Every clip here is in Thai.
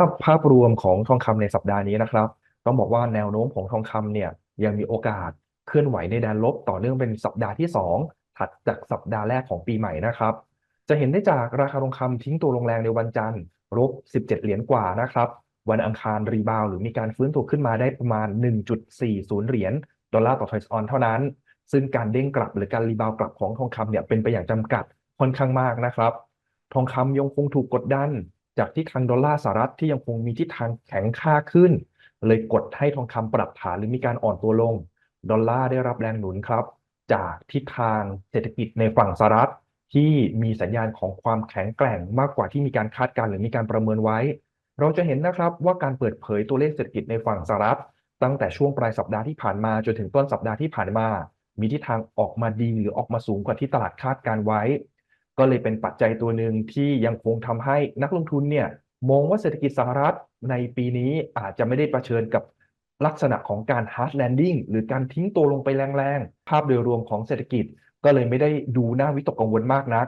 หรับภาพรวมของทองคำในสัปดาห์นี้นะครับ ต้องบอกว่าแนวโน้มของทองคำเนี่ยยังมีโอกาสเคลื่อนไหวในแดนลบต่อเนื่องเป็นสัปดาห์ที่ 2 ถัดจากสัปดาห์แรกของปีใหม่นะครับ จะเห็นได้จากราคาทองคำทิ้งตัวลงแรงในวันจันทร์ลบ 17 เหรียญกว่านะครับวันอังคารรีบาวหรือมีการฟื้นตัวขึ้นมาได้ประมาณ 1.40 เหรียญดอลลาร์ต่อทอยส์ออนเท่านั้น ซึ่งการเด้งกลับหรือการรีบาวกลับของทองคำเนี่ยเป็นไปอย่างจำกัดค่อนข้างมากนะครับ ทองคำยังคงถูกกดดัน จากที่ทางดอลลาร์สหรัฐที่ยังคงมีทิศทางแข็งค่าขึ้น เลยกดให้ทองคำปรับฐานหรือมีการอ่อนตัวลง ดอลลาร์ได้รับแรงหนุนครับ จากทิศทางเศรษฐกิจในฝั่งสหรัฐที่มีสัญญาณของความแข็งแกร่งมากกว่าที่มีการคาดการณ์หรือมีการประเมินไว้ เราจะเห็นนะครับว่าการเปิดเผยตัวเลขเศรษฐกิจในฝั่งสหรัฐ ตั้งแต่ช่วงปลายสัปดาห์ที่ผ่านมาจนถึงต้นสัปดาห์ที่ผ่านมา มีทิศทางออกมาดีหรือออกมาสูงกว่าที่ตลาดคาดการไว้ ก็เลยเป็นปัจจัยตัวหนึ่งที่ยังคงทำให้นักลงทุนเนี่ยมองว่าเศรษฐกิจสหรัฐในปีนี้อาจจะไม่ได้ประชิญกับลักษณะของการ hard landing หรือการทิ้งตัวลงไปแรงๆ ภาพโดยรวมของเศรษฐกิจก็เลยไม่ได้ดูน่าวิตกกังวลมากนัก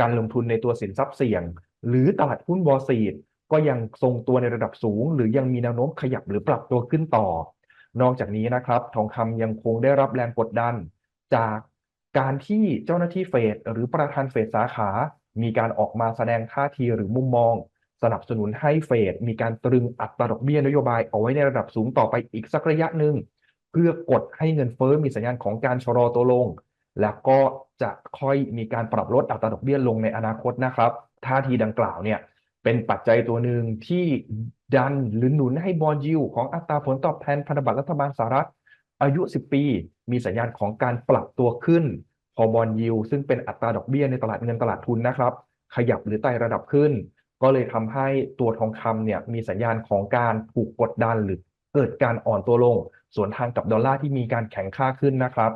การลงทุนในตัวสินทรัพย์เสี่ยง หรือตลาดหุ้นวอลซีดก็ยังทรงตัวในระดับสูง หรือยังมีแนวโน้มขยับหรือปรับตัวขึ้นต่อ นอกจากนี้นะครับ ทองคำยังคงได้รับแรงกดดัน จาก การที่เจ้าหน้าที่เฟดหรือประธานเฟดสาขา มีการออกมาแสดงท่าทีหรือมุมมอง สนับสนุนให้เฟดมีการตรึงอัตราดอกเบี้ยนโยบายเอาไว้ในระดับสูงต่อไปอีกสักระยะหนึ่ง เพื่อกดให้เงินเฟ้อมีสัญญาณของการชะลอตัวลง แล้วก็จะค่อยมีการปรับลดอัตราดอกเบี้ยลงในอนาคตนะครับท่าทีดังกล่าวเนี่ยเป็นปัจจัยตัวหนึ่งที่ดันหรือหนุนให้บอลยิวของอัตราผลตอบแทนพันธบัตรรัฐบาลสหรัฐ อายุ 10 ปี มีสัญญาณของการปรับตัวขึ้นพอบอลยิวซึ่งเป็นอัตราดอกเบี้ยในตลาดเงินตลาดทุนนะครับ ขยับหรือไต่ระดับขึ้น ก็เลยทำให้ตัวทองคำเนี่ยมีสัญญาณของการถูกกดดันหรือเกิดการอ่อนตัวลง สวนทางกับดอลลาร์ที่มีการแข็งค่าขึ้นนะครับ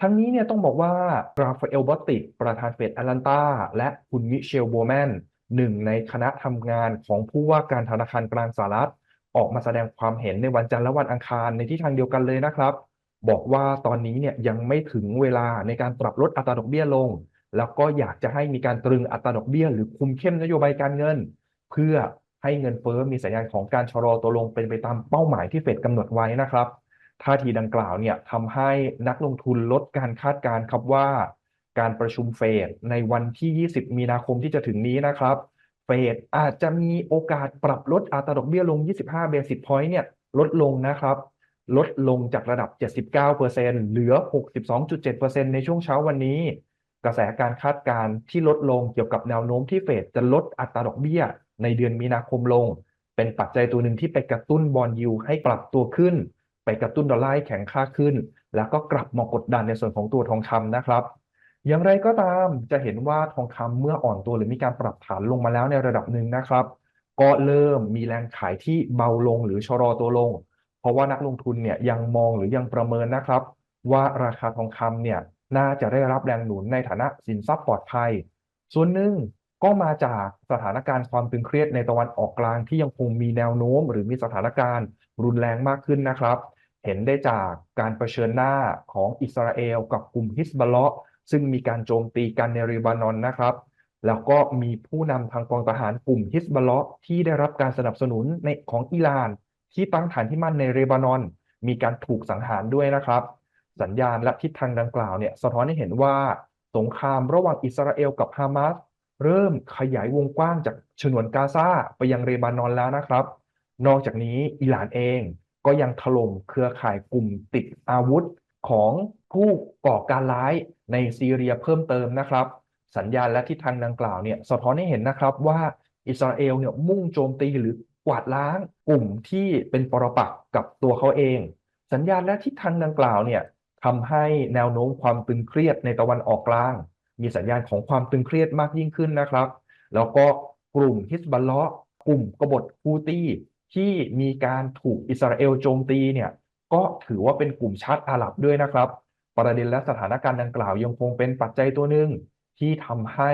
ทั้งนี้เนี่ยต้องบอกว่าราฟาเอลบอตติกประธานเฟดแอตแลนตาและคุณมิเชลโบแมนหนึ่งในคณะทำงานของผู้ว่าการธนาคารกลางสหรัฐ ออกมาแสดงความเห็นในวันจันทร์และวันอังคารในที่ทางเดียวกันเลยนะครับ บอกว่าตอนนี้เนี่ยยังไม่ถึงเวลาในการปรับลดอัตราดอกเบี้ยลง แล้วก็อยากจะให้มีการตรึงอัตราดอกเบี้ย หรือคุมเข้มนโยบายการเงิน เพื่อให้เงินเฟ้อมีสัญญาณของการชะลอตัวลงเป็นไปตามเป้าหมายที่เฟดกำหนดไว้นะครับท่าทีดังกล่าวเนี่ยทำให้นักลงทุนลดการคาดการณ์ครับว่า การประชุมเฟดในวันที่ 20 มีนาคมที่จะถึงนี้นะครับ เฟดอาจจะมีโอกาสปรับลดอัตราดอกเบี้ยลง 25 เบสิสพอยต์เนี่ยลดลงนะครับ ลดลงจากระดับ 79%เหลือ 62.7%ในช่วงเช้าวันนี้ กระแสการคาดการณ์ที่ลดลงเกี่ยวกับแนวโน้มที่เฟดจะลดอัตราดอกเบี้ย ในเดือนมีนาคมลง เป็นปัจจัยตัวหนึ่งที่ไปกระตุ้นบอลยูให้ปรับตัวขึ้น ไปกระตุ้นดอลลาร์แข็งค่าขึ้น แล้วก็กลับมากดดันในส่วนของตัวทองคำนะครับ อย่างไรก็ตามจะเห็นว่าทองคำเมื่ออ่อนตัวหรือมีการปรับฐานลงมาแล้วในระดับหนึ่งนะครับ ก็เริ่มมีแรงขายที่เบาลงหรือชะลอตัวลง เพราะว่านักลงทุนเนี่ยยังมองหรือยังประเมินนะครับ ว่าราคาทองคำเนี่ยน่าจะได้รับแรงหนุนในฐานะสินทรัพย์ปลอดภัย ส่วนหนึ่งก็มาจากสถานการณ์ความตึงเครียดในตะวันออกกลางที่ยังคงมีแนวโน้ม หรือมีสถานการณ์รุนแรงมากขึ้นนะครับ เห็นได้จากการเผชิญหน้าของอิสราเอลกับกลุ่มฮิสบอลเลาะ ซึ่งมีการโจมตีกันในรีบานอนนะครับ แล้วก็มีผู้นำทางกองทหารกลุ่มฮิสบอลเลาะที่ได้รับการสนับสนุนในของอิหร่าน ที่ตั้งฐานที่มั่นในเรบานอน มีการถูกสังหารด้วยนะครับ สัญญาณและทิศทางดังกล่าวเนี่ยสะท้อนให้เห็นว่าสงครามระหว่างอิสราเอลกับฮามาสเริ่มขยายวงกว้างจากฉนวนกาซาไปยังเรบานอนแล้วนะครับ นอกจากนี้อิหร่านเองก็ยังถล่มเครือข่ายกลุ่มติดอาวุธ ของผู้ก่อการร้ายในซีเรียเพิ่มเติมนะครับ สัญญาณและทิศทางดังกล่าวเนี่ยสะท้อนให้เห็นนะครับว่าอิสราเอลเนี่ยมุ่งโจมตีหรือกวาดล้างกลุ่มที่เป็นปรปักษ์กับตัวเขาเอง สัญญาณและทิศทางดังกล่าวเนี่ยทำให้แนวโน้มความตึงเครียดในตะวันออกกลาง มีสัญญาณของความตึงเครียดมากยิ่งขึ้นนะครับ แล้วก็กลุ่มฮิสบัลเลาะกลุ่มกบฏฮูตี้ที่มีการถูกอิสราเอลโจมตีเนี่ย ก็ถือว่าเป็นกลุ่มชาติอาหรับด้วยนะครับ ประเด็นและสถานการณ์ดังกล่าวยังคงเป็นปัจจัยตัวหนึ่งที่ทำให้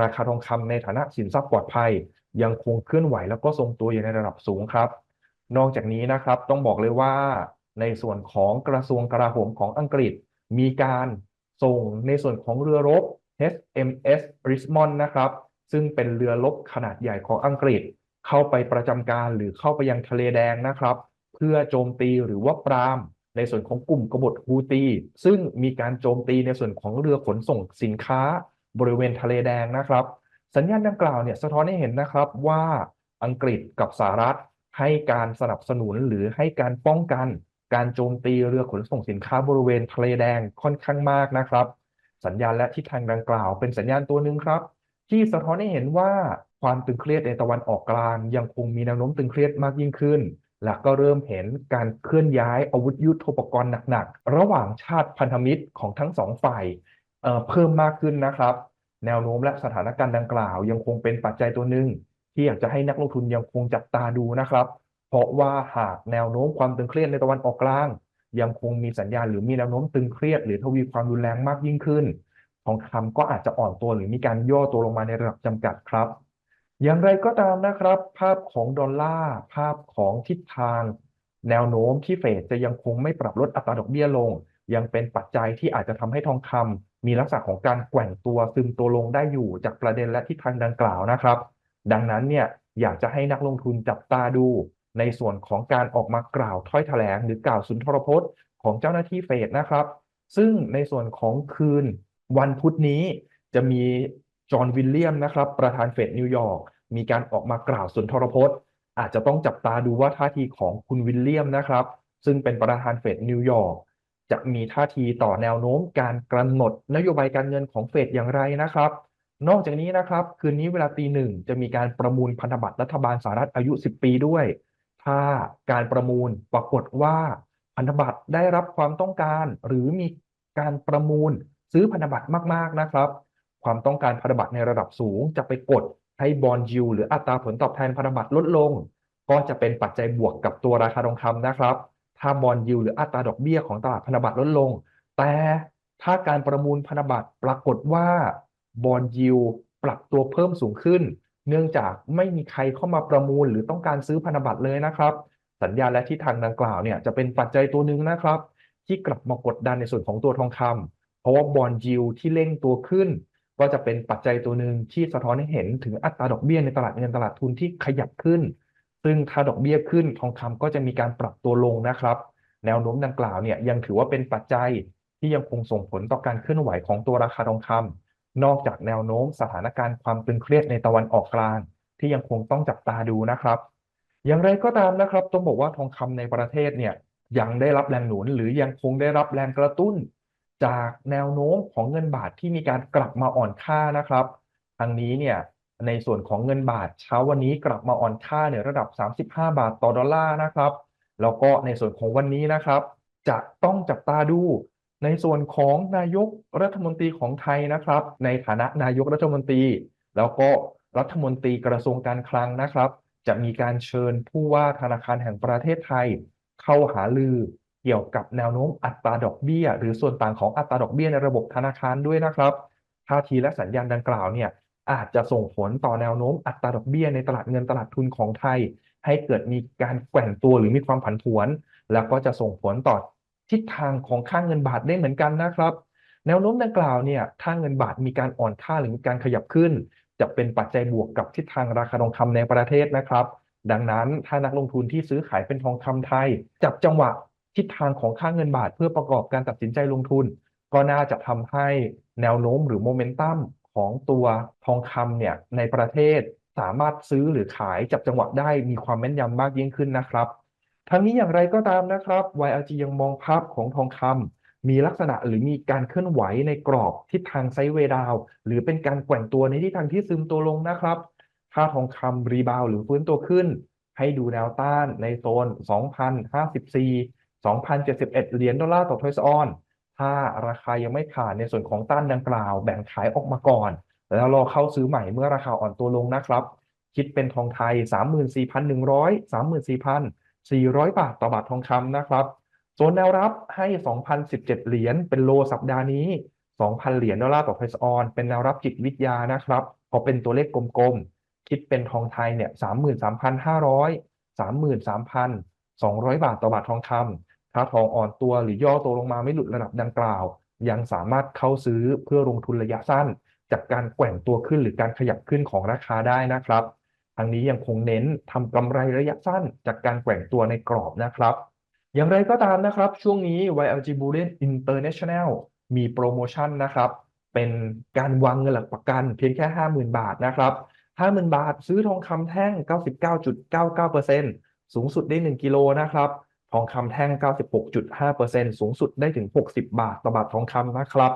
ราคาทองคำในฐานะสินทรัพย์ปลอดภัย ยังคงเคลื่อนไหวแล้วก็ทรงตัวอยู่ในระดับสูงครับ นอกจากนี้นะครับต้องบอกเลยว่า ในส่วนของกระทรวงกลาโหมของอังกฤษ มีการส่งในส่วนของเรือรบ HMS Richmond นะครับ ซึ่งเป็นเรือรบขนาดใหญ่ของอังกฤษ เข้าไปประจำการหรือเข้าไปยังทะเลแดงนะครับ เพื่อโจมตีหรือว่าปรามในส่วนของกลุ่มกบฏฮูตี ซึ่งมีการโจมตีในส่วนของเรือขนส่งสินค้าบริเวณทะเลแดงนะครับ สัญญาณดังกล่าวเนี่ยสะท้อนให้เห็นนะครับว่าอังกฤษกับสหรัฐให้การสนับสนุนหรือให้การป้องกัน การโจมตีเรือขนส่งสินค้าบริเวณทะเลแดงค่อนข้างมากนะครับ สัญญาณและทิศทางดังกล่าวเป็นสัญญาณตัวหนึ่งครับ ที่สะท้อนให้เห็นว่าความตึงเครียดในตะวันออกกลาง ยังคงมีแนวโน้มตึงเครียดมากยิ่งขึ้น และก็เริ่มเห็นการเคลื่อนย้ายอาวุธยุทโธปกรณ์หนักๆ ระหว่างชาติพันธมิตรของทั้งสองฝ่ายเเพิ่มมากขึ้นนะครับ แนวโน้มและสถานการณ์ดังกล่าวยังคงเป็นปัจจัยตัวหนึ่งที่อยากจะให้นักลงทุนยังคงจับตาดูนะครับ เพราะว่าหากแนวโน้มความตึงเครียดในตะวันออกกลาง ยังคงมีสัญญาณหรือมีแนวโน้มตึงเครียด หรือทวีความรุนแรงมากยิ่งขึ้น ทองคำก็อาจจะอ่อนตัวหรือมีการย่อตัวลงมาในระดับจำกัดครับ อย่างไรก็ตามนะครับ ภาพของดอลลาร์ภาพของทิศทาง แนวโน้มที่เฟดจะยังคงไม่ปรับลดอัตราดอกเบี้ยลง ยังเป็นปัจจัยที่อาจจะทำให้ทองคำมีลักษณะของการแกว่งตัวซึมตัวลงได้อยู่จากประเด็นและทิศทางดังกล่าวนะครับ ดังนั้นเนี่ยอยากจะให้นักลงทุนจับตาดู ในส่วนของการออกมากล่าวถ้อยแถลง หรือกล่าวสุนทรพจน์ ของเจ้าหน้าที่เฟดนะครับ ซึ่งในส่วนของคืนวันพุธนี้จะมี จอห์นวิลเลียมนะครับประธานเฟดนิวยอร์กมีการออกมากล่าวสุนทรพจน์ อาจจะต้องจับตาดูว่าท่าทีของคุณวิลเลียมนะครับ ซึ่งเป็นประธานเฟดนิวยอร์กจะมีท่าทีต่อแนวโน้มการกำหนดนโยบายการเงินของเฟดอย่างไรนะครับ นอกจากนี้นะครับ คืนนี้เวลาตีหนึ่งจะมีการประมูลพันธบัตรรัฐบาลสหรัฐอายุ 10 ปีด้วย ถ้าการประมูลปรากฏว่าพันธบัตรได้รับความต้องการ หรือมีการประมูลซื้อพันธบัตรมากๆนะครับ ความต้องการพันธบัตรในระดับสูง จะไปกดให้บอลยูหรืออัตราผลตอบแทนพันธบัตรลดลง ก็จะเป็นปัจจัยบวกกับตัวราคาทองคำนะครับ ถ้าบอลยูหรืออัตราดอกเบี้ยของตลาดพันธบัตรลดลง แต่ถ้าการประมูลพันธบัตรปรากฏว่าบอลยูปรับตัวเพิ่มสูงขึ้น เนื่องจากไม่มีใครเข้ามาประมูลหรือต้องการซื้อพันธบัตรเลยนะครับ สัญญาและทิศทางดังกล่าวเนี่ยจะเป็นปัจจัยตัวหนึ่งนะครับ ที่กลับมากดดันในส่วนของตัวทองคำราะว่าบอลยิวที่เร่งตัวขึ้น ก็จะเป็นปัจจัยตัวหนึ่งที่สะท้อนให้เห็นถึงอัตราดอกเบี้ยในตลาดเงินตลาดทุนที่ขยับขึ้น ซึ่งถ้าดอกเบี้ยขึ้นทองคำก็จะมีการปรับตัวลงนะครับ แนวโน้มดังกล่าวเนี่ยยังถือว่าเป็นปัจจัยที่ยังคงส่งผลต่อการเคลื่อนไหวของตัวราคาทองคำนอกจากแนวโน้มสถานการณ์ความตึงเครียดในตะวันออกกลาง ที่ยังคงต้องจับตาดูนะครับ อย่างไรก็ตามนะครับ ต้องบอกว่าทองคำในประเทศเนี่ยยังได้รับแรงหนุนหรือยังคงได้รับแรงกระตุ้น จากแนวโน้มของเงินบาทที่มีการกลับมาอ่อนค่านะครับทางนี้เนี่ยในส่วนของเงินบาทเช้าวันนี้กลับมาอ่อนค่าในระดับ 35 บาทต่อดอลลาร์นะครับ แล้วก็ในส่วนของวันนี้นะครับ จะต้องจับตาดู ในส่วนของนายกรัฐมนตรีของไทยนะครับ ในฐานะนายกรัฐมนตรี แล้วก็รัฐมนตรีกระทรวงการคลังนะครับ จะมีการเชิญผู้ว่าธนาคารแห่งประเทศไทย เข้าหาลือ เกี่ยวกับแนวโน้มอัตราดอกเบี้ย หรือส่วนต่างของอัตราดอกเบี้ยในระบบธนาคารด้วยนะครับท่าทีและสัญญาณดังกล่าวเนี่ยอาจจะส่งผลต่อแนวโน้มอัตราดอกเบี้ยในตลาดเงินตลาดทุนของไทย ให้เกิดมีการแกว่งตัวหรือมีความผันผวน แล้วก็จะส่งผลต่อทิศทางของค่างเงินบาทได้เหมือนกันนะครับ แนวโน้มดังกล่าวเนี่ยถ้าเงินบาทมีการอ่อนค่าหรือมีการขยับขึ้น จะเป็นปัจจัยบวกกับทิศทางราคาทองคำในประเทศนะครับ ดังนั้นถ้านักลงทุนที่ซื้อขายเป็นทองคำไทย จับจังหวะ ทิศทางของค่าเงินบาทเพื่อประกอบการตัดสินใจลงทุน ก็น่าจะทำให้แนวโน้มหรือโมเมนตัมของตัวทองคำเนี่ยในประเทศสามารถซื้อหรือขายจับจังหวะได้มีความแม่นยำมากยิ่งขึ้นนะครับ ทั้งนี้อย่างไรก็ตามนะครับ YLG ยังมองภาพของทองคำมีลักษณะหรือมีการเคลื่อนไหวในกรอบทิศทางไซด์เวดาว หรือเป็นการแกว่งตัวในทิศทางที่ซึมตัวลงนะครับถ้าทองคำรีบาวหรือฟื้นตัวขึ้น ให้ดูแนวต้านในโซน 2,054 2,071 เหรียญดอลลาร์ต่อทอยส์ออน ถ้าราคายังไม่ผ่านในส่วนของต้านดังกล่าวแบ่งขายออกมาก่อน แล้วรอเข้าซื้อใหม่เมื่อราคาอ่อนตัวลงนะครับ คิดเป็นทองไทย 34,100 34,400 บาทต่อบาททองคำนะครับโซนแนวรับให้ 2,017 เหรียญเป็นโลสัปดาห์นี้ 2,000 เหรียญดอลลาร์ต่อทอยส์ออน เป็นแนวรับจิตวิทยานะครับพอเป็นตัวเลขกลมๆ คิดเป็นทองไทยเนี่ย 33,500 33,200 บาทต่อบาททองคำ ถ้าทองอ่อนตัวหรือย่อตัวลงมาไม่หลุดระดับดังกล่าว ยังสามารถเข้าซื้อเพื่อลงทุนระยะสั้น จากการแกว่งตัวขึ้นหรือการขยับขึ้นของราคาได้นะครับทางนี้ยังคงเน้นทำกำไรระยะสั้น จากการแกว่งตัวในกรอบนะครับ อย่างไรก็ตามนะครับ ช่วงนี้ YLG Bullion International มีโปรโมชั่นนะครับ เป็นการวางเงินหลักประกันเพียงแค่ 50,000 บาทนะครับ 50,000 บาทซื้อทองคำแท่ง 99.99%สูงสุดได้ 1 กิโลนะครับ ทองคำแท่ง 96.5%สูงสุดได้ถึง 60 บาทต่อบาททองคำนะครับ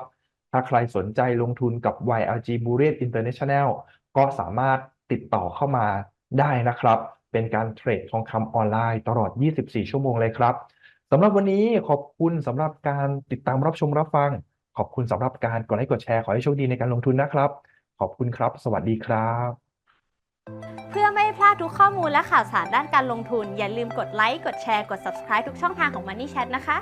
ถ้าใครสนใจลงทุนกับ YLG Bullion International ก็สามารถติดต่อเข้ามาได้นะครับ เป็นการเทรดทองคำออนไลน์ตลอด 24 ชั่วโมงเลยครับสำหรับวันนี้ขอบคุณสำหรับการติดตามรับชมรับฟัง ขอบคุณสำหรับการกดไลค์กดแชร์ขอให้โชคดีในการลงทุนนะครับ ขอบคุณครับ สวัสดีครับ เพื่อ พลาดทุกข้อมูลและข่าวสารด้านการลงทุน อย่าลืมกดไลค์ กดแชร์ กด subscribe ทุกช่องทางของ Money Chat นะคะ